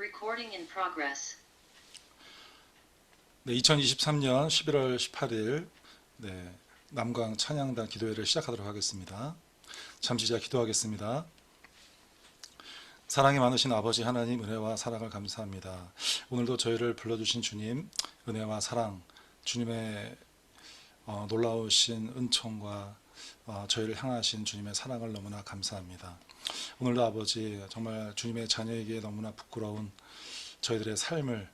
Recording in progress. 네, 2023년 11월 18일 네, 남광 찬양단 기도회를 시작하도록 하겠습니다. 잠시 제가 기도하겠습니다. 사랑이 많으신 아버지 하나님 은혜와 사랑을 감사합니다. 오늘도 저희를 불러주신 주님 은혜와 사랑 주님의 어, 놀라우신 은총과 어, 저희를 향하신 주님의 사랑을 너무나 감사합니다. 오늘도 아버지 정말 주님의 자녀에게 너무나 부끄러운 저희들의 삶을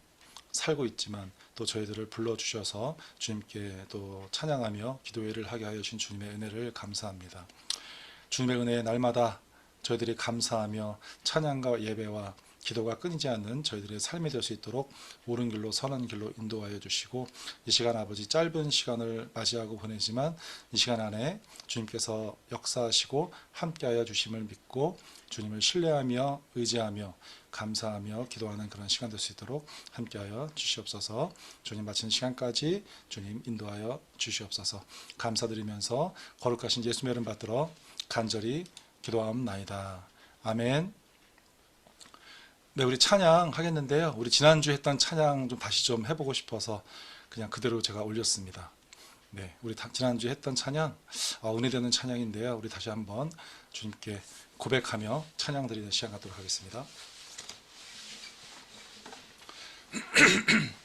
살고 있지만 또 저희들을 불러주셔서 주님께 또 찬양하며 기도회를 하게 하여 주신 주님의 은혜를 감사합니다. 주님의 은혜에 날마다 저희들이 감사하며 찬양과 예배와 기도가 끊이지 않는 저희들의 삶이 될 수 있도록 옳은 길로 선한 길로 인도하여 주시고 이 시간 아버지 짧은 시간을 맞이하고 보내지만 이 시간 안에 주님께서 역사하시고 함께하여 주심을 믿고 주님을 신뢰하며 의지하며 감사하며 기도하는 그런 시간 될 수 있도록 함께하여 주시옵소서. 주님 마치는 시간까지 주님 인도하여 주시옵소서. 감사드리면서 거룩하신 예수의 이름 받들어 간절히 기도하옵나이다. 아멘. 네, 우리 찬양 하겠는데요. 우리 지난주 했던 찬양 좀 다시 좀 해보고 싶어서 그냥 그대로 제가 올렸습니다. 네, 우리 다- 지난주 했던 찬양, 아, 은혜 되는 찬양인데요. 우리 다시 한번 주님께 고백하며 찬양 드리는 시간 갖도록 하겠습니다.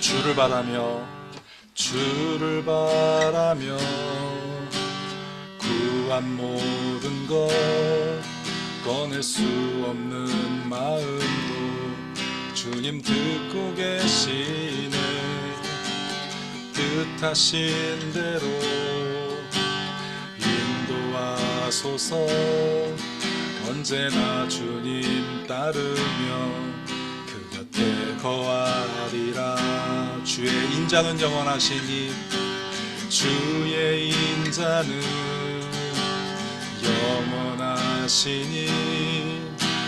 주를 바라며 주를 바라며 구한 모든 것 꺼낼 수 없는 마음도 주님 듣고 계시네. 뜻하신 대로 인도하소서. 언제나 주님 따르며 그 곁에 거하리라 주의 인자는 영원하시니 주의 인자는 영원하시니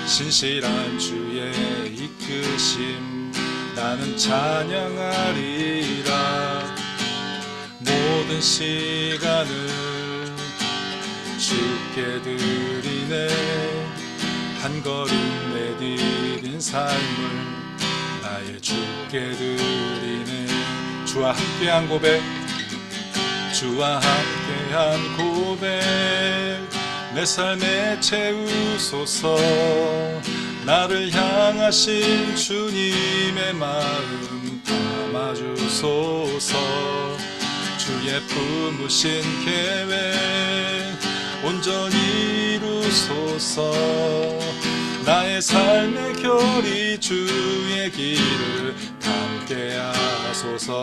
신실한 주의 이끄심 나는 찬양하리라. 모든 시간을 주께 드리네. 한 걸음 내디딘 삶을 나의 주께 드리네 주와 함께한 고백. 주와 함께한 고백. 내 삶에 채우소서. 나를 향하신 주님의 마음 담아주소서. 주의 품으신 계획 온전히 이루소서. 나의 삶의 결이 주의 길을 함께 하소서.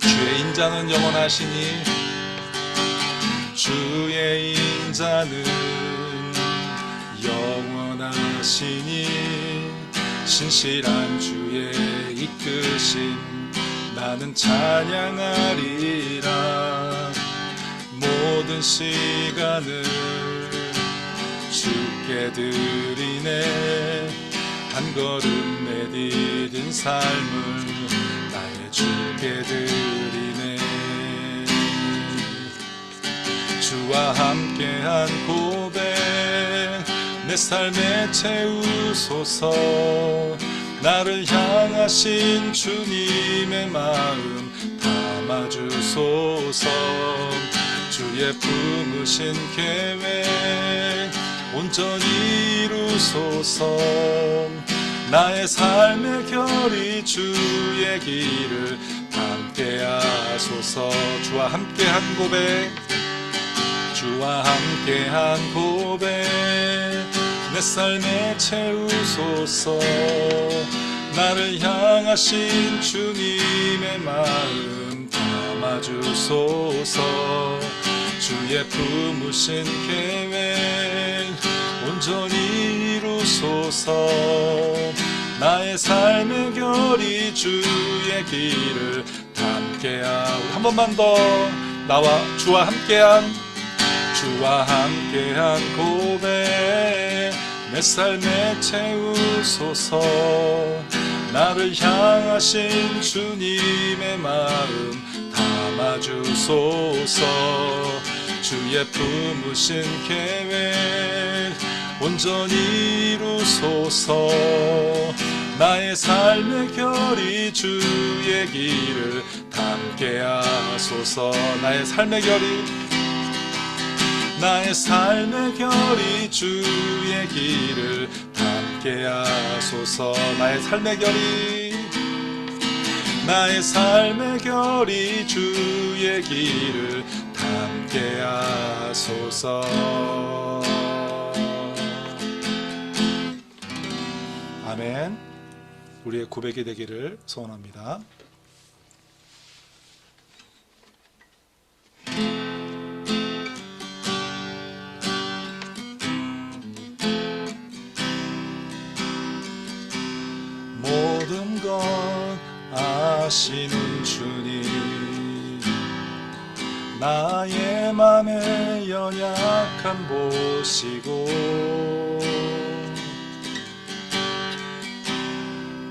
주의 인자는 영원하시니 주의 인자는 영원하시니 신실한 주의 이끄심 나는 찬양하리라. 모든 시간을 주께 드리네 한 걸음 내디딘 삶을 나의 주께 드리네. 주와 함께한 고백 내 삶에 채우소서. 나를 향하신 주님의 마음 담아주소서. 주의 품으신 계획 온전히 이루소서. 나의 삶의 결이 주의 길을 함께 하소서. 주와 함께한 고백. 주와 함께한 고백. 내 삶에 채우소서. 나를 향하신 주님의 마음 담아주소서 주의 품으신 계획 온전히 이루소서. 나의 삶의 결이 주의 길을 함께하고 한 번만 더. 나와 주와 함께한 주와 함께한 고백. 내 삶에 채우소서. 나를 향하신 주님의 마음 담아주소서 주의 품으신 계획 온전히 이루소서. 나의 삶의 결이 주의 길을 담게 하소서. 나의 삶의 결이 나의 삶의 결이 주의 길을 담게 하소서. 나의 삶의 결이 나의 삶의 결이 주의 길을 담게 하소서 아멘 우리의 고백이 되기를 소원합니다. 모든 것 아시는 나의 맘의 연약함 보시고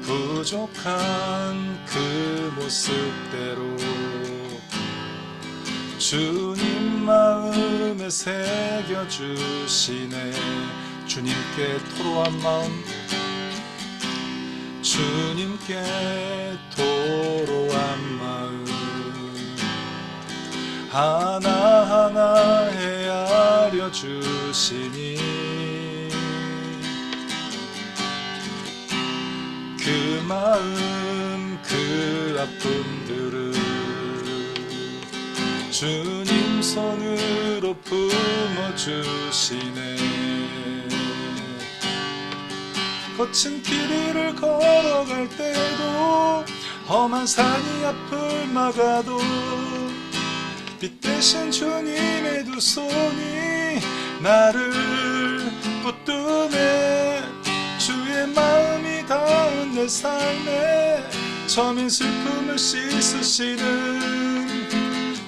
부족한 그 모습대로 주님 마음에 새겨주시네. 주님께 토로한 마음 주님께 토로한 마음 하나하나 헤아려 주시니. 그 마음 그 아픔들을 주님 손으로 품어 주시네. 거친 길 위를 걸어갈 때도 험한 산이 앞을 막아도 빛 대신 주님의 두 손이 나를 붙드네. 주의 마음이 닿은 내 삶에 처민 슬픔을 씻으시는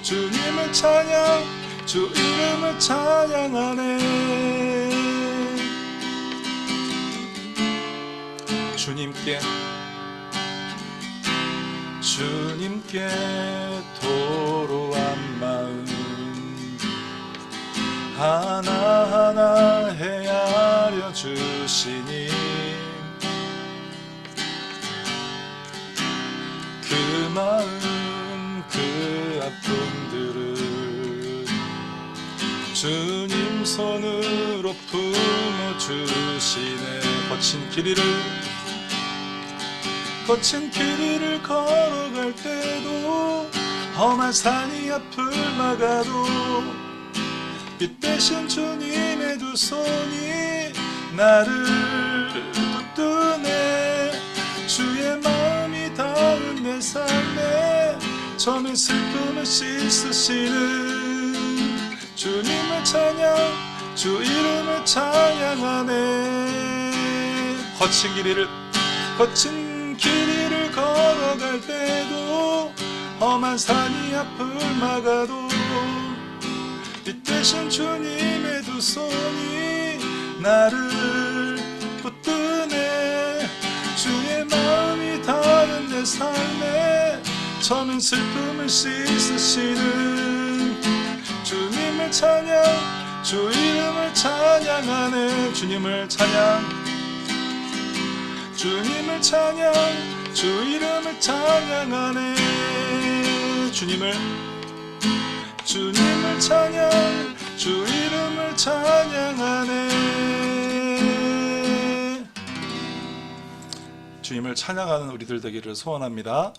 주님을 찬양 주 이름을 찬양하네. 주님께 주님께 도로 하나하나 헤아려 주시니. 그 마음 그 아픔들을 주님 손으로 품어 주시네. 거친 길 위를 거친 길 위를 걸어갈 때도 험한 산이 앞을 막아도 빛 대신 주님의 두 손이 나를 붙드네. 주의 마음이 닿은 내 삶에 처음에 슬픔을 씻으시는 주님을 찬양 주 이름을 찬양하네. 거친 길 위를 거친 길 위를 걸어갈 때도 험한 산이 앞을 막아도 빛 대신 주님의 두 손이 나를 붙드네. 주의 마음이 닿은 내 삶에 처음 슬픔을 씻으시는 주님을 찬양 주 이름을 찬양하네. 주님을 찬양. 주님을 찬양 주 이름을 찬양하네. 주님을 주님을 찬양 주 이름을 찬양하네 주님을 찬양하는 우리들 되기를 소원합니다.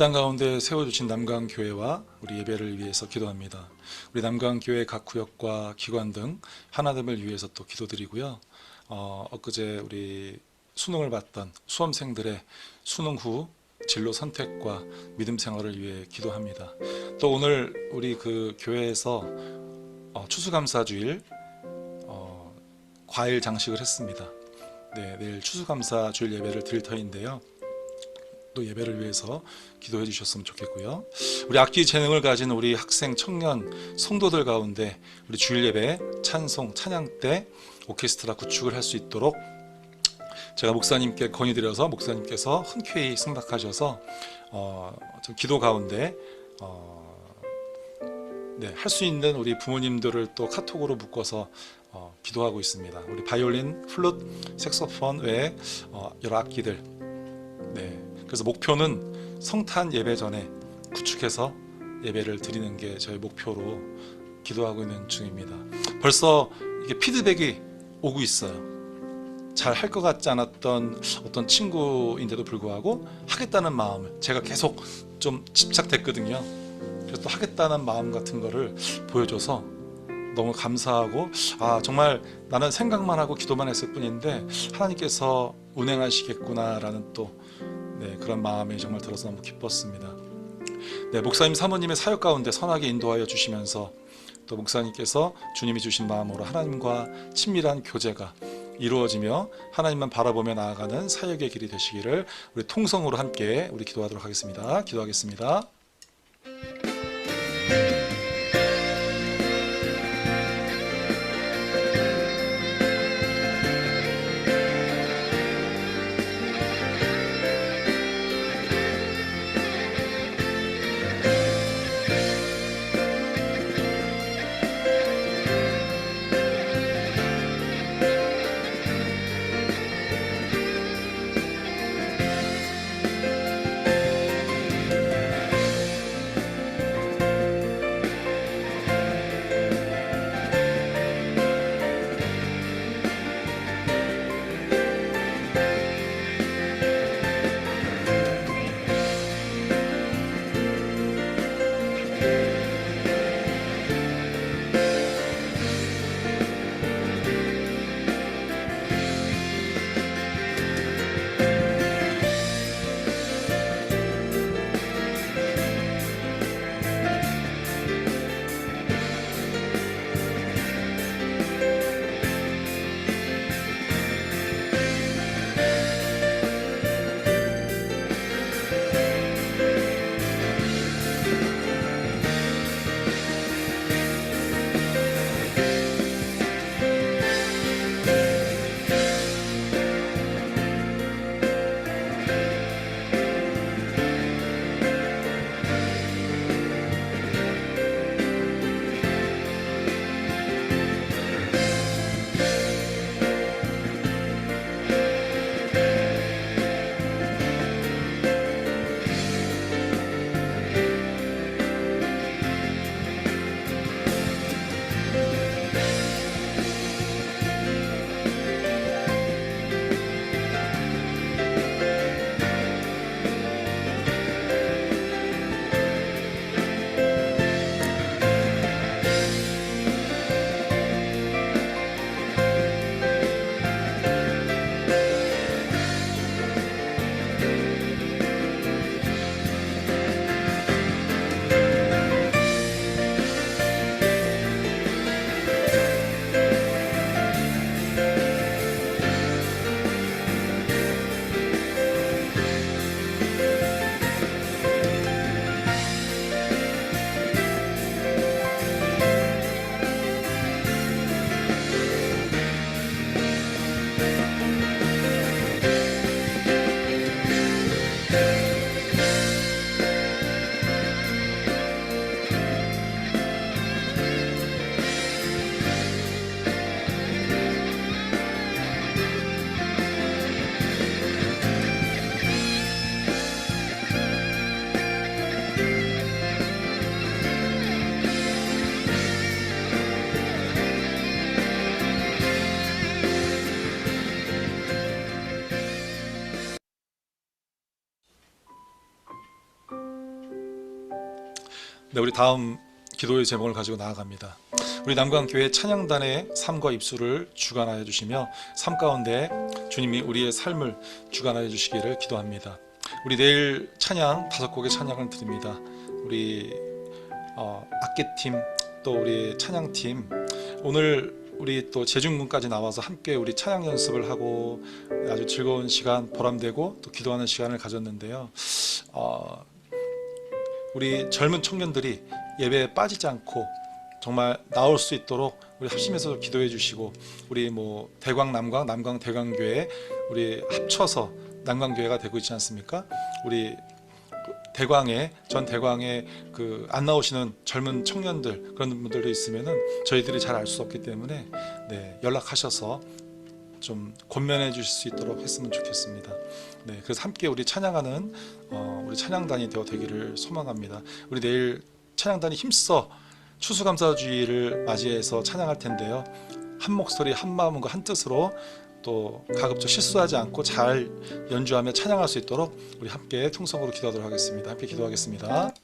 땅 가운데 세워주신 남강 교회와 우리 예배를 위해서 기도합니다. 우리 남강 교회 각 구역과 기관 등 하나됨을 위해서 또 기도드리고요. 어, 엊그제 우리 수능을 봤던 수험생들의 수능 후 진로 선택과 믿음 생활을 위해 기도합니다. 또 오늘 우리 그 교회에서 어, 추수감사주일 어, 과일 장식을 했습니다. 네, 내일 추수감사 주일 예배를 드릴 터인데요. 또 예배를 위해서 기도해 주셨으면 좋겠고요. 우리 악기 재능을 가진 우리 학생, 청년, 성도들 가운데 우리 주일 예배 찬송, 찬양 때 오케스트라 구축을 할 수 있도록 제가 목사님께 건의드려서 목사님께서 흔쾌히 승낙하셔서 어, 좀 기도 가운데 어, 네, 할 수 있는 우리 부모님들을 또 카톡으로 묶어서 어, 기도하고 있습니다. 우리 바이올린, 플룻, 색소폰 외에 어, 여러 악기들. 네, 그래서 목표는 성탄 예배 전에 구축해서 예배를 드리는 게 저희 목표로 기도하고 있는 중입니다. 벌써 이게 피드백이 오고 있어요. 잘 할 것 같지 않았던 어떤 친구인데도 불구하고 하겠다는 마음을 제가 계속 좀 집착됐거든요. 그래서 또 하겠다는 마음 같은 거를 보여줘서 너무 감사하고 아 정말 나는 생각만 하고 기도만 했을 뿐인데 하나님께서 운행하시겠구나라는 또 네, 그런 마음이 정말 들어서 너무 기뻤습니다. 네, 목사님 사모님의 사역 가운데 선하게 인도하여 주시면서 또 목사님께서 주님이 주신 마음으로 하나님과 친밀한 교제가 이루어지며 하나님만 바라보며 나아가는 사역의 길이 되시기를 우리 통성으로 함께 우리 기도하도록 하겠습니다. 기도하겠습니다. 네, 우리 다음 기도의 제목을 가지고 나아갑니다. 우리 남강교회 찬양단의 삶과 입술을 주관하여 주시며 삶 가운데 주님이 우리의 삶을 주관하여 주시기를 기도합니다. 우리 내일 찬양 다섯 곡의 찬양을 드립니다. 우리 어, 악기팀 또 우리 찬양팀 오늘 우리 또 재중문까지 나와서 함께 우리 찬양 연습을 하고 아주 즐거운 시간 보람되고 또 기도하는 시간을 가졌는데요. 어, 우리 젊은 청년들이 예배에 빠지지 않고 정말 나올 수 있도록 우리 합심해서 기도해 주시고 우리 뭐 대광 남광 남광 대광교회 우리 합쳐서 남광교회가 되고 있지 않습니까? 우리 대광에 전 대광에 그 안 나오시는 젊은 청년들 그런 분들도 있으면은 저희들이 잘 알 수 없기 때문에 네, 연락하셔서 좀 권면해 주실 수 있도록 했으면 좋겠습니다. 네, 그래서 함께 우리 찬양하는 어, 우리 찬양단이 되어 되기를 소망합니다. 우리 내일 찬양단이 힘써 추수감사주의를 맞이해서 찬양할 텐데요. 한 목소리, 한 마음과 한 뜻으로 또 가급적 실수하지 않고 잘 연주하며 찬양할 수 있도록 우리 함께 통성으로 기도하도록 하겠습니다. 함께 기도하겠습니다.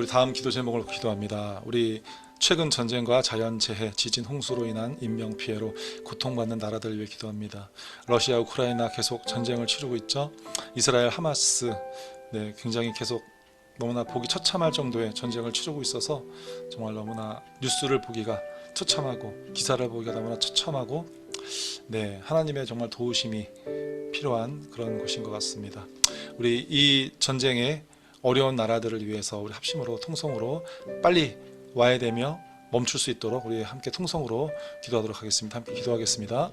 우리 다음 기도 제목을 기도합니다. 우리 최근 전쟁과 자연 재해, 지진, 홍수로 인한 인명 피해로 고통받는 나라들을 위해 기도합니다. 러시아, 우크라이나 계속 전쟁을 치르고 있죠. 이스라엘, 하마스, 네, 굉장히 계속 너무나 보기 처참할 정도의 전쟁을 치르고 있어서 정말 너무나 뉴스를 보기가 처참하고 기사를 보기가 너무나 처참하고 네, 하나님의 정말 도우심이 필요한 그런 곳인 것 같습니다. 우리 이 전쟁에 어려운 나라들을 위해서 우리 합심으로 통성으로 빨리 와야 되며 멈출 수 있도록 우리 함께 통성으로 기도하도록 하겠습니다. 함께 기도하겠습니다.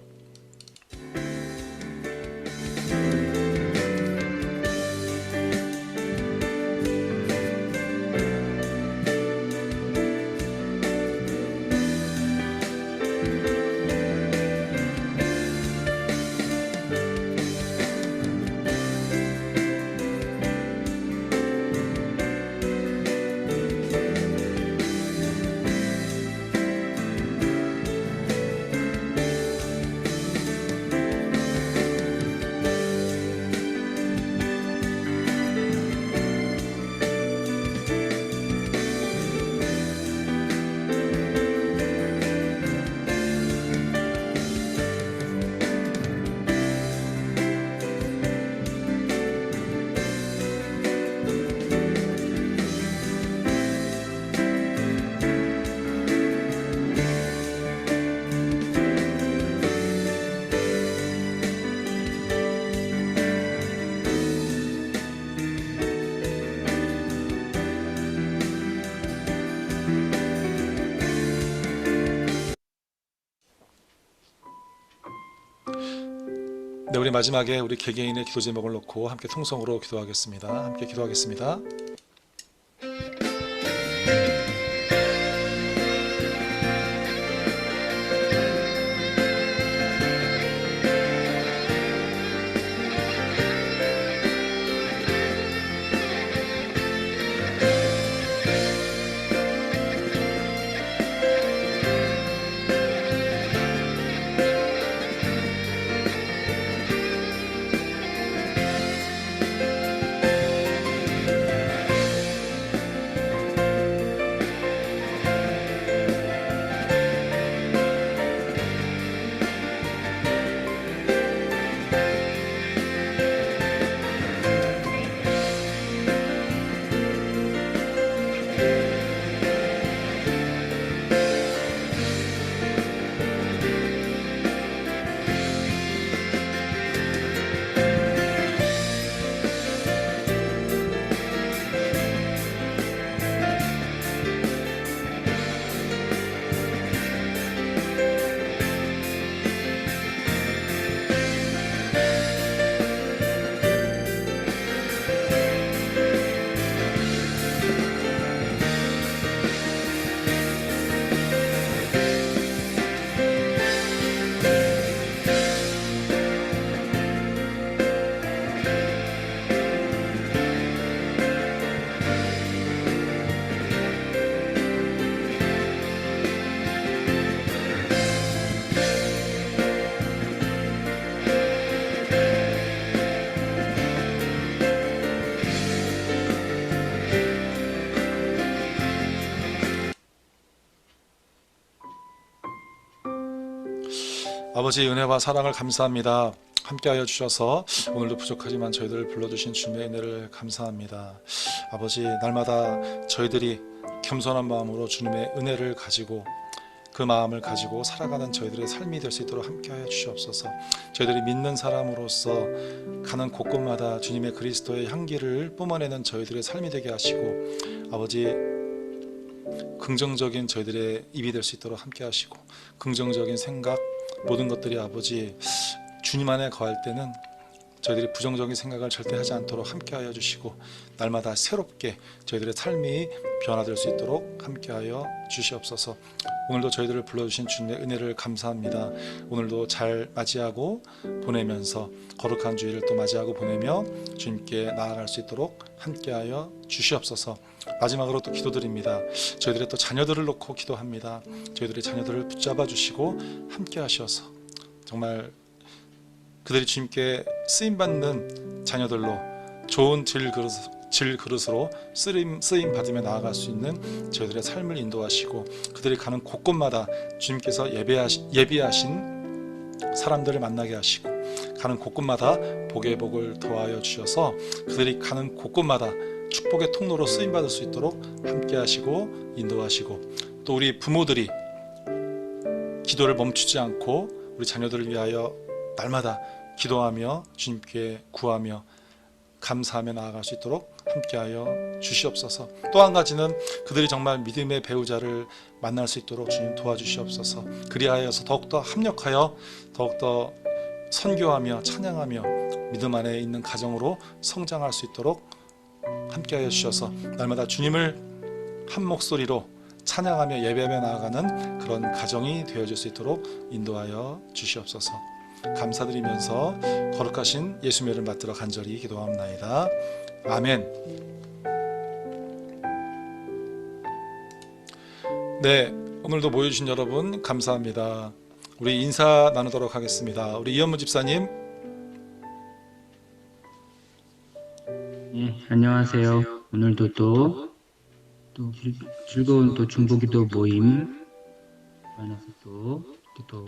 우리 마지막에 우리 개개인의 기도 제목을 놓고 함께 통성으로 기도하겠습니다. 함께 기도하겠습니다. 아버지 은혜와 사랑을 감사합니다. 함께하여 주셔서 오늘도 부족하지만 저희들을 불러주신 주님의 은혜를 감사합니다. 아버지 날마다 저희들이 겸손한 마음으로 주님의 은혜를 가지고 그 마음을 가지고 살아가는 저희들의 삶이 될 수 있도록 함께하여 주시옵소서. 저희들이 믿는 사람으로서 가는 곳곳마다 주님의 그리스도의 향기를 뿜어내는 저희들의 삶이 되게 하시고 아버지 긍정적인 저희들의 입이 될 수 있도록 함께 하시고 긍정적인 생각 모든 것들이 아버지 주님 안에 거할 때는 저희들이 부정적인 생각을 절대 하지 않도록 함께하여 주시고 날마다 새롭게 저희들의 삶이 변화될 수 있도록 함께하여 주시옵소서. 오늘도 저희들을 불러주신 주님의 은혜를 감사합니다. 오늘도 잘 맞이하고 보내면서 거룩한 주일을 또 맞이하고 보내며 주님께 나아갈 수 있도록 함께하여 주시옵소서. 마지막으로 또 기도드립니다. 저희들의 또 자녀들을 놓고 기도합니다. 저희들의 자녀들을 붙잡아 주시고 함께 하셔서 정말 그들이 주님께 쓰임 받는 자녀들로 좋은 질 그릇 질 그릇으로 쓰임 쓰임 받으며 나아갈 수 있는 저희들의 삶을 인도하시고 그들이 가는 곳곳마다 주님께서 예배하시, 예비하신 사람들을 만나게 하시고 가는 곳곳마다 복의 복을 더하여 주셔서 그들이 가는 곳곳마다 축복의 통로로 쓰임 받을 수 있도록 함께 하시고 인도하시고 또 우리 부모들이 기도를 멈추지 않고 우리 자녀들을 위하여 날마다 기도하며 주님께 구하며 감사하며 나아갈 수 있도록 함께하여 주시옵소서. 또 한 가지는 그들이 정말 믿음의 배우자를 만날 수 있도록 주님 도와주시옵소서. 그리하여서 더욱더 합력하여 더욱더 선교하며 찬양하며 믿음 안에 있는 가정으로 성장할 수 있도록 함께하여 주셔서 날마다 주님을 한 목소리로 찬양하며 예배하며 나아가는 그런 가정이 되어질 수 있도록 인도하여 주시옵소서. 감사드리면서 거룩하신 예수님을 받들어 간절히 기도합나이다. 아멘. 네, 오늘도 모여주신 여러분 감사합니다. 우리 인사 나누도록 하겠습니다. 우리 이현무 집사님, 네, 안녕하세요. 오늘도 또, 또 즐- 즐거운 또 중보기도 모임 만나서 또, 이렇게 또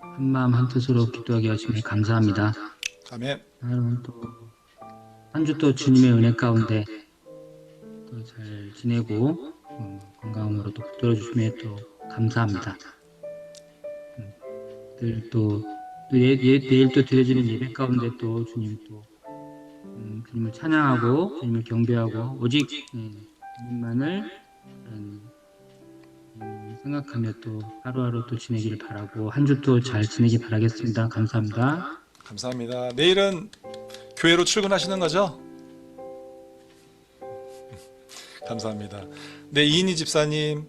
한마음 한뜻으로 기도하게 하시니 감사합니다. 아멘. 여러분 또, 한 주 또 주님의 은혜 가운데 또 잘 지내고, 음, 건강으로 또 붙들어 주시면 또 감사합니다. 음, 늘 또, 또 예, 예, 내일 또 드려지는 예배 가운데 또 주님 또 음, 주님을 찬양하고 주님을 경배하고 오직 예, 주님만을 음, 음, 생각하며 또 하루하루 또 지내기를 바라고 한 주 또 잘 지내기 바라겠습니다. 감사합니다. 감사합니다. 내일은 교회로 출근하시는 거죠? 감사합니다. 네, 이인희 집사님,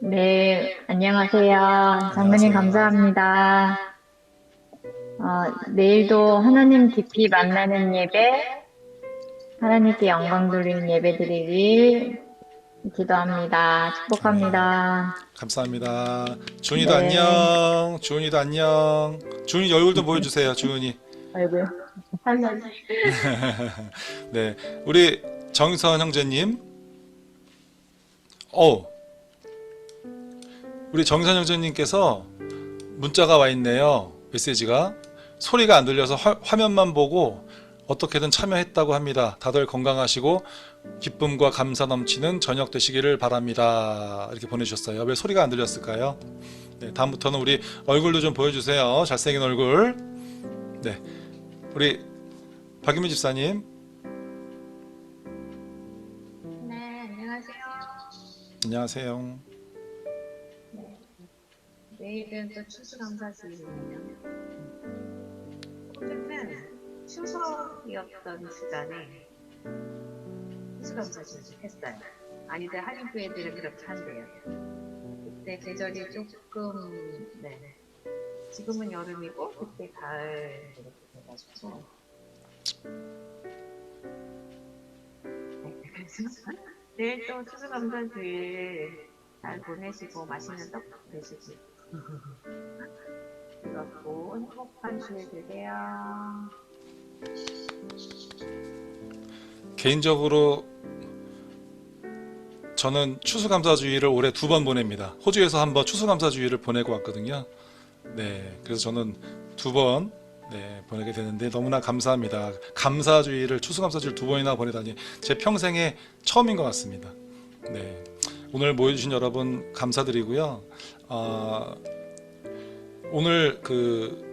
네, 안녕하세요. 장로님 감사합니다. 어, 내일도 하나님 깊이 만나는 예배, 하나님께 영광 돌리는 예배 드리길 기도합니다. 축복합니다. 감사합니다. 주은이도 네. 안녕. 주은이도 안녕. 주은이 얼굴 좀 보여주세요. 주은이. 아이고, 하나님. 네, 우리 정선 형제님. 어, 우리 정선 형제님께서 문자가 와 있네요. 메시지가 소리가 안 들려서 화, 화면만 보고 어떻게든 참여했다고 합니다. 다들 건강하시고 기쁨과 감사 넘치는 저녁 되시기를 바랍니다. 이렇게 보내주셨어요. 왜 소리가 안 들렸을까요? 네, 다음부터는 우리 얼굴도 좀 보여주세요. 잘생긴 얼굴. 네, 우리 박유미 집사님. 네, 안녕하세요. 안녕하세요. 내일은 또 추수감사주일이네요. 오늘은 추석이었던 시간에 추 수감사주일 했어요. 아니들 한인교회들은 그렇게 한대요. 그때 계절이 조금 네. 지금은 여름이고 그때 가을 이렇게 돼가지고 네, 내일 또 추수감사주일 잘 보내시고 맛있는 떡 드시고 즐겁고 행복한 주일 되세요. 개인적으로 저는 추수감사주의를 올해 두 번 보냅니다. 호주에서 한번 추수감사주의를 보내고 왔거든요. 네, 그래서 저는 두번 네, 보내게 되는데 너무나 감사합니다. 감사주의를 추수감사주의를 두 번이나 보내다니 제 평생에 처음인 것 같습니다. 네, 오늘 모여주신 여러분 감사드리고요. 어, 오늘 그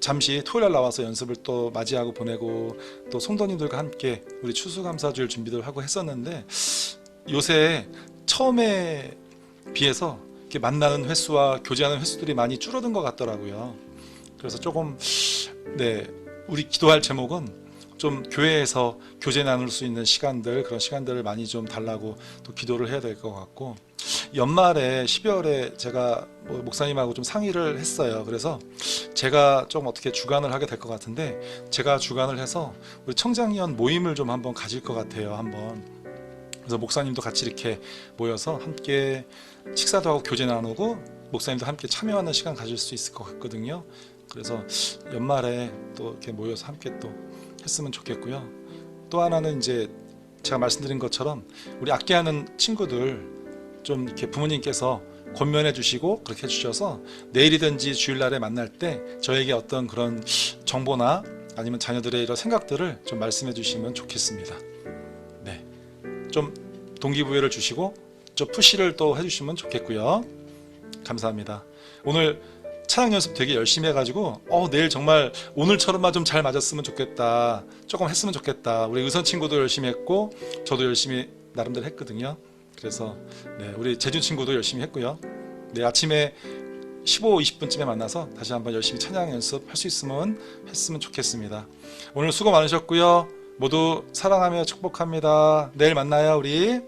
잠시 토요일 날 나와서 연습을 또 맞이하고 보내고 또 성도님들과 함께 우리 추수감사주일 준비를 하고 했었는데 요새 처음에 비해서 이렇게 만나는 횟수와 교제하는 횟수들이 많이 줄어든 것 같더라고요. 그래서 조금 네 우리 기도할 제목은 좀 교회에서 교제 나눌 수 있는 시간들 그런 시간들을 많이 좀 달라고 또 기도를 해야 될 것 같고 연말에 12월에 제가 뭐 목사님하고 좀 상의를 했어요. 그래서 제가 좀 어떻게 주관을 하게 될 것 같은데 제가 주관을 해서 우리 청장위원 모임을 좀 한번 가질 것 같아요. 한번 그래서 목사님도 같이 이렇게 모여서 함께 식사도 하고 교제 나누고 목사님도 함께 참여하는 시간 가질 수 있을 것 같거든요. 그래서 연말에 또 이렇게 모여서 함께 또 했으면 좋겠고요. 또 하나는 이제 제가 말씀드린 것처럼 우리 악기하는 친구들 좀 이렇게 부모님께서 권면해 주시고 그렇게 해 주셔서 내일이든지 주일날에 만날 때 저에게 어떤 그런 정보나 아니면 자녀들의 이런 생각들을 좀 말씀해 주시면 좋겠습니다. 네. 좀 동기부여를 주시고 좀 푸시를 또 해주시면 좋겠고요. 감사합니다. 오늘 찬양 연습 되게 열심히 해가지고 어 내일 정말 오늘처럼만 좀 잘 맞았으면 좋겠다. 조금 했으면 좋겠다. 우리 의선 친구도 열심히 했고 저도 열심히 나름대로 했거든요. 그래서 네, 우리 재준 친구도 열심히 했고요. 네 아침에 15, 20분쯤에 만나서 다시 한번 열심히 찬양 연습할 수 있으면 했으면 좋겠습니다. 오늘 수고 많으셨고요. 모두 사랑하며 축복합니다. 내일 만나요, 우리.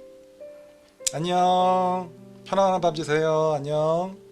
안녕. 편안한 밤 되세요. 안녕.